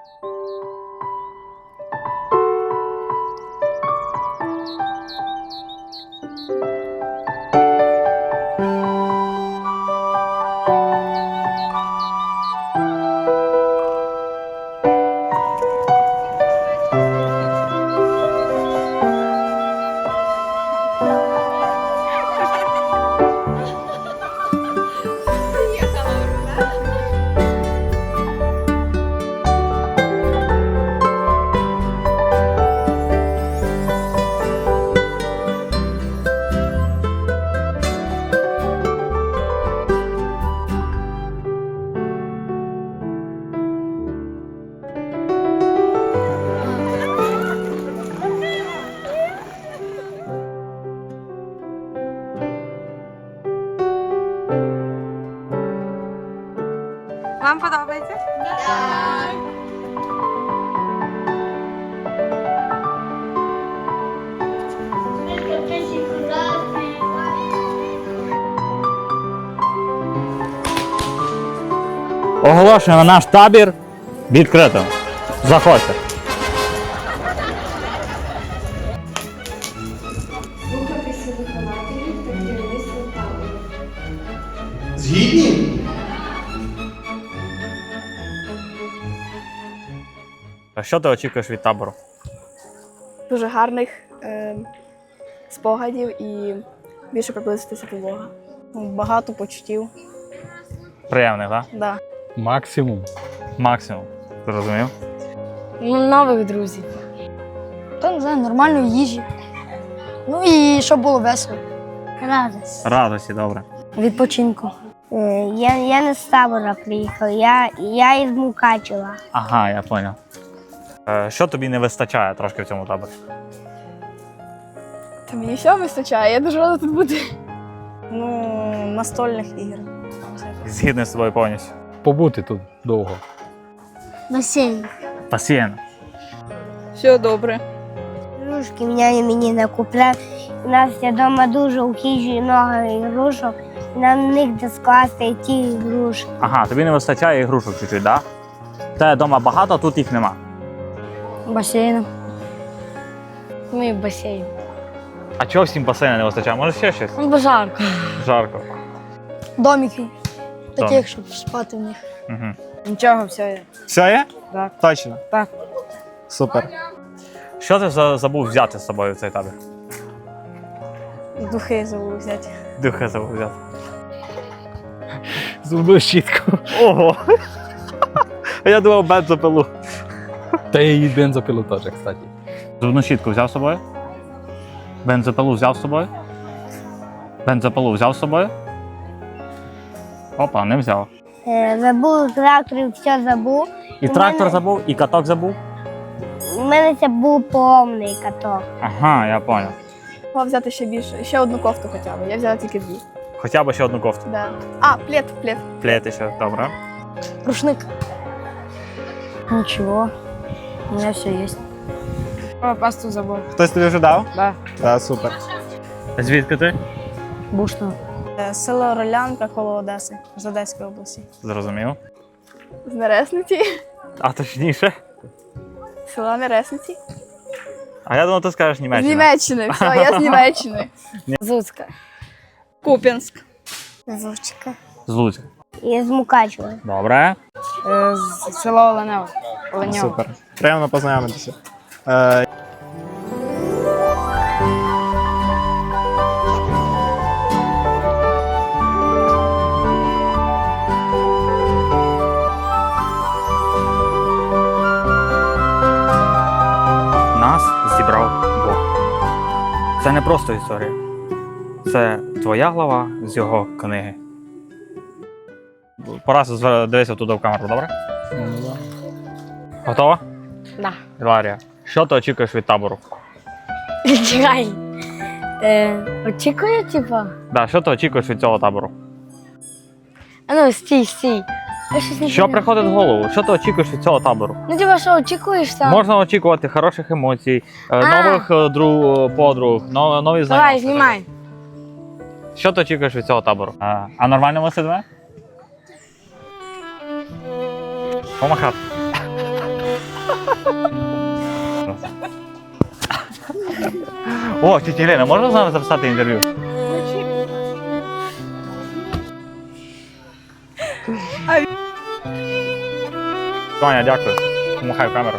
Música Вам подобається? Оголошуємо наш табір відкритим. Заходьте. Слухатися вихователів та керівництва табору. Згідні? А Що ти очікуєш від табору? дуже гарних е, спогадів і більше приблизитися до Бога. Багато почуттів. Приємних, так? Да. Максимум. Максимум. Зрозумів? Ну, нових друзів. Та не знаю, нормальної їжі. Ну і щоб було весело. Радость. Радості, добре. Відпочинку. Е, Я, я не з табора приїхав, я, я із Мукачева. Ага, я зрозумів. Е, Що тобі не вистачає трошки в цьому таборі? Та мені всього вистачає, я дуже рада тут бути. Ну, настольних ігор. Згідний з тобою повністю. Побути тут довго. Басейн. Пасієн. Все добре. Ігрушки мене мені накупляв. У нас є вдома дуже у хижі много ігрушок. І нам на них де скласти ті ігрушки. Ага, тобі не вистачає ігрушок чуть-чуть, так? Да? Те вдома багато, а тут їх нема. Басейн. Ну і басейн. А чого всім басейна не вистачає? Може ще щось? Ну, бо жарко. Жарко. Домики. Таких, щоб спати в них. Угу. Нічого, все є. Все є? Так. Точно? Так. Супер. Що ти за- забув взяти з собою в цей табір? Духи забув взяти. Духи забув взяти. Зубну щітку. Ого! А я думав бензопилу. Та і бензопилу теж, кстати. Зубну щітку взяв з собою? Бензопилу взяв з собою? Бензопилу взяв з собою? Опа, не взяв. Е, Забув трактор і все забув. І У трактор мене- забув, і каток забув. У мене це був повний каток. Ага, я понял. Мав взяти ще більше, ще одну кофту хоча б. Я взяла тільки дві. Хоча б ще одну кофту. Да. А, плед, плед. Плети ще, добре. Рушник. Нічого. У мене все є. О, пасту забув. Хтось тобі вже дав? Да. Так, супер. Звідки ти? Бушно. Село Ролянка коло Одеси з Одеської області. Зрозумів. З Нересниці. А точніше. Села Нересниці. А я думав, ти скажеш З Німеччина. Німеччини. Все, я з Німеччини. Зуцька. Куп'янськ. Звучка. З Луцька. І з Мукачева. Добре. Е, з село Оленево. Оленьово. Супер. Приємно познайомитися. Е, Нас зібрав Бог. Це не просто історія. Це твоя глава з його книги. Пора дивися туди в камеру, добре? Готова? Да. Іларія, що ти очікуєш від табору? Чекай. Е, очікую, типа. Да, що ти очікуєш від цього табору? А ну, стій, стій. Я щось не Що поняла. приходить в голову? Що ти очікуєш від цього табору? Ну, типа, що очікуєш там? Можна очікувати хороших емоцій, е, А. нових е, друг, подруг, но- нові знайомства. Давай, знімай. Що ти очікуєш від цього табору? А, а нормально ми сидимо? Помахати. О, тітя Єлена, можна з нами записати інтерв'ю? Ваня, дякую. Помахай в камеру.